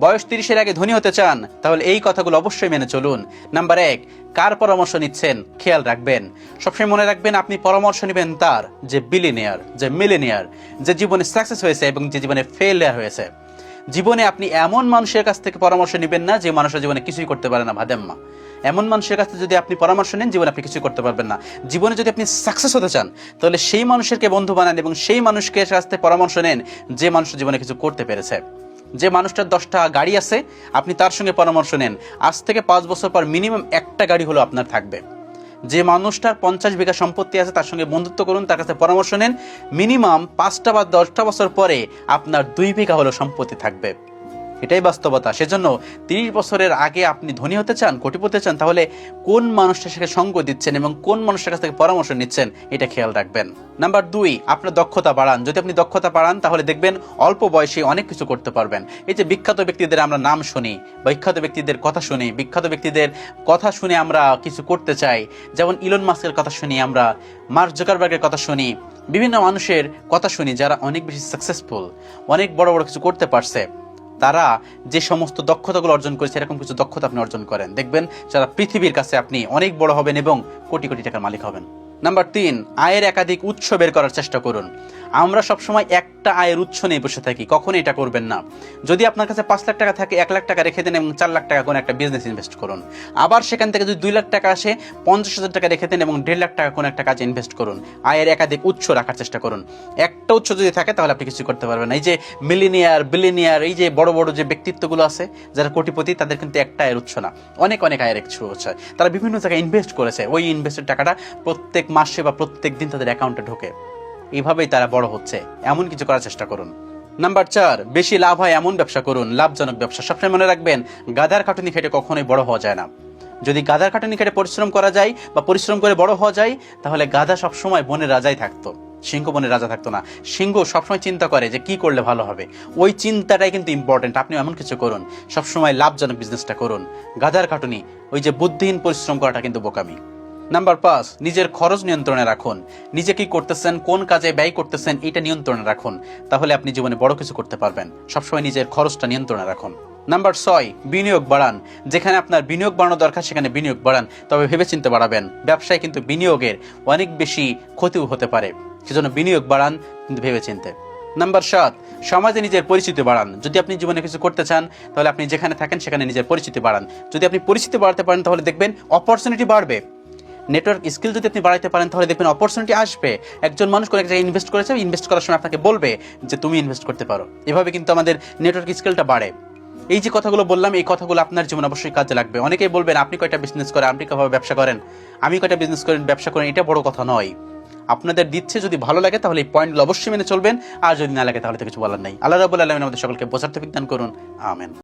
বয়স তিরিশের আগে ধনী হতে চান, তাহলে এই কথাগুলো অবশ্যই মেনে চলুন। নাম্বার এক, কার পরামর্শ নিচ্ছেন? খেয়াল রাখবেন। সবসময় মনে রাখবেন আপনি পরামর্শ নেবেন তার, যে বিলিনিয়ার যে মিলিনিয়ার যে জীবনে সাকসেস হয়েছে এবং যে জীবনে ফেলিয়ার হয়েছে। জীবনে আপনি এমন মানুষের কাছ থেকে পরামর্শ নেবেন না যে মানুষের জীবনে কিছুই করতে পারে না, ভাদেম্মা। এমন মানুষের কাছে যদি আপনি পরামর্শ নেন, জীবনে আপনি কিছুই করতে পারবেন না। জীবনে যদি আপনি সাকসেস হতে চান, তাহলে সেই মানুষেরকে বন্ধু বানান এবং সেই মানুষকে কাছ থেকে পরামর্শ নেন যে মানুষ জীবনে কিছু করতে পেরেছে। যে মানুষটার দশটা গাড়ি আছে, আপনি তার সঙ্গে পরামর্শ নেন। আজ থেকে পাঁচ বছর পর মিনিমাম একটা গাড়ি হলো আপনার থাকবে। যে মানুষটার পঞ্চাশ বিঘা সম্পত্তি আছে, তার সঙ্গে বন্ধুত্ব করুন, তার কাছে পরামর্শ নেন। মিনিমাম পাঁচটা বা দশটা বছর পরে আপনার দুই বিঘা হলো সম্পত্তি থাকবে। এটাই বাস্তবতা। সেজন্য তিরিশ বছরের আগে আপনি ধনী হতে চান, কোটিপতি চান, তাহলে কোন মানুষটার সাথে সঙ্গ দিচ্ছেন এবং কোন মানুষের কাছ থেকে পরামর্শ নিচ্ছেন, এটা খেয়াল রাখবেন। নাম্বার দুই, আপনার দক্ষতা বাড়ান। যদি আপনি দক্ষতা বাড়ান, তাহলে দেখবেন অল্প বয়সে অনেক কিছু করতে পারবেন। এই যে বিখ্যাত ব্যক্তিদের আমরা নাম শুনি, বিখ্যাত ব্যক্তিদের কথা শুনি, বিখ্যাত ব্যক্তিদের কথা শুনে আমরা কিছু করতে চাই, যেমন ইলন মাস্কের কথা শুনি আমরা, মার্ক জোকারবার্গের কথা শুনি, বিভিন্ন মানুষের কথা শুনি যারা অনেক বেশি সাকসেসফুল অনেক বড় বড় কিছু করতে পারছে। তারা যে সমস্ত দক্ষতাগুলো অর্জন করেছে, এরকম কিছু দক্ষতা আপনি অর্জন করেন। দেখবেন যারা পৃথিবীর কাছে আপনি অনেক বড় হবেন এবং কোটি কোটি টাকার মালিক হবেন। নাম্বার তিন, আয়ের একাধিক উৎস বের করার চেষ্টা করুন। আমরা সবসময় একটা আয়ের উৎস নিয়ে বসে থাকি কখনো এটা করবেন না। যদি আপনার কাছে পাঁচ লাখ টাকা থাকে, এক লাখ টাকা রেখে দেন এবং চার লাখ টাকা কোনো একটা বিজনেস ইনভেস্ট করুন। আবার সেখান থেকে যদি দুই লাখ টাকা আসে, পঞ্চাশ হাজার টাকা রেখে দেন এবং দেড় লাখ টাকা কোনো একটা কাজে ইনভেস্ট করুন। আয়ের একাধিক উৎস রাখার চেষ্টা করুন। একটা উৎস যদি থাকে, তাহলে আপনি কিছু করতে পারবেন এই যে মিলিনিয়ার বিলিনিয়ার এই যে বড় বড় যে ব্যক্তিত্বগুলো আছে, যারা কোটিপতি, তাদের কিন্তু একটা আয়ের উৎস না। অনেক অনেক আয়ের উৎস হচ্ছে। তারা বিভিন্ন জায়গায় ইনভেস্ট করেছে। ওই ইনভেস্টের টাকাটা প্রত্যেক মাসে বা প্রত্যেক দিন তাদের অ্যাকাউন্টে ঢোকে। এইভাবেই তারা বড় হচ্ছে। এমন কিছু করার চেষ্টা করুন। নাম্বার চার, বেশি লাভ হয় এমন ব্যবসা করুন। লাভজনক ব্যবসা। সবসময় মনে রাখবেন গাধার খাটুনি খেটে কখনোই বড় হওয়া যায় না। যদি গাধার খাটুনি খেটে পরিশ্রম করা যায় বা পরিশ্রম করে বড় হওয়া যায়, তাহলে গাধা সবসময় বনের রাজাই থাকতো। সিংহ বনের রাজা থাকতো না। সিংহ সবসময় চিন্তা করে যে কি করলে ভালো হবে। ওই চিন্তাটাই কিন্তু ইম্পর্টেন্ট আপনি এমন কিছু করুন। সবসময় লাভজনক বিজনেসটা করুন। গাধার খাটুনি, ওই যে বুদ্ধিহীন পরিশ্রম করাটা কিন্তু বোকামি। নাম্বার পাঁচ, নিজের খরচ নিয়ন্ত্রণে রাখুন। নিজে কি করতেছেন, কোন কাজে ব্যয় করতেছেন, এটা নিয়ন্ত্রণে রাখুন। তাহলে আপনি জীবনে বড় কিছু করতে পারবেন। সবসময় নিজের খরচটা নিয়ন্ত্রণে রাখুন। নাম্বার ছয়, বিনিয়োগ বাড়ান। যেখানে আপনার বিনিয়োগ বাড়ানো দরকার, সেখানে বিনিয়োগ বাড়ান। তবে ভেবেচিন্তে বাড়াবেন। ব্যবসায় কিন্তু বিনিয়োগের অনেক বেশি ক্ষতিও হতে পারে। সেজন্য বিনিয়োগ বাড়ান, কিন্তু ভেবেচিন্তে। নাম্বার সাত, সমাজে নিজের পরিচিতি বাড়ান। যদি আপনি জীবনে কিছু করতে চান, তাহলে আপনি যেখানে থাকেন, সেখানে নিজের পরিচিতি বাড়ান। যদি আপনি পরিচিতি বাড়াতে পারেন, তাহলে দেখবেন অপরচুনিটি বাড়বে। নেটওয়ার্ক স্কিল যদি আপনি বাড়াইতে পারেন, তাহলে দেখবেন অপরচুনিটি আসবে। একজন মানুষ কোনো এক জায়গায় ইনভেস্ট করেছে ইনভেস্ট করার সময় আপনাকে বলবে যে তুমি ইনভেস্ট করতে পারো। এভাবে কিন্তু আমাদের নেটওয়ার্ক স্কিলটা বাড়ে। এই যে কথাগুলো বললাম, এই কথাগুলো আপনার জীবনে অবশ্যই কাজে লাগবে। অনেকেই বলবেন, আপনি কয়টা বিজনেস করেন, আপনি কীভাবে ব্যবসা করেন? আমি কয়টা বিজনেস করেন, ব্যবসা করেন, এটা বড় কথা নয়। আপনাদের দিচ্ছে যদি ভালো লাগে, তাহলে এই পয়েন্টগুলো অবশ্যই মেনে চলবেন। আর যদি না লাগে, তাহলে তো কিছু বলার নাই। আল্লাহ রাবুল আলমিন আমাদের সকলকে তফিক দান করুন। আমেন।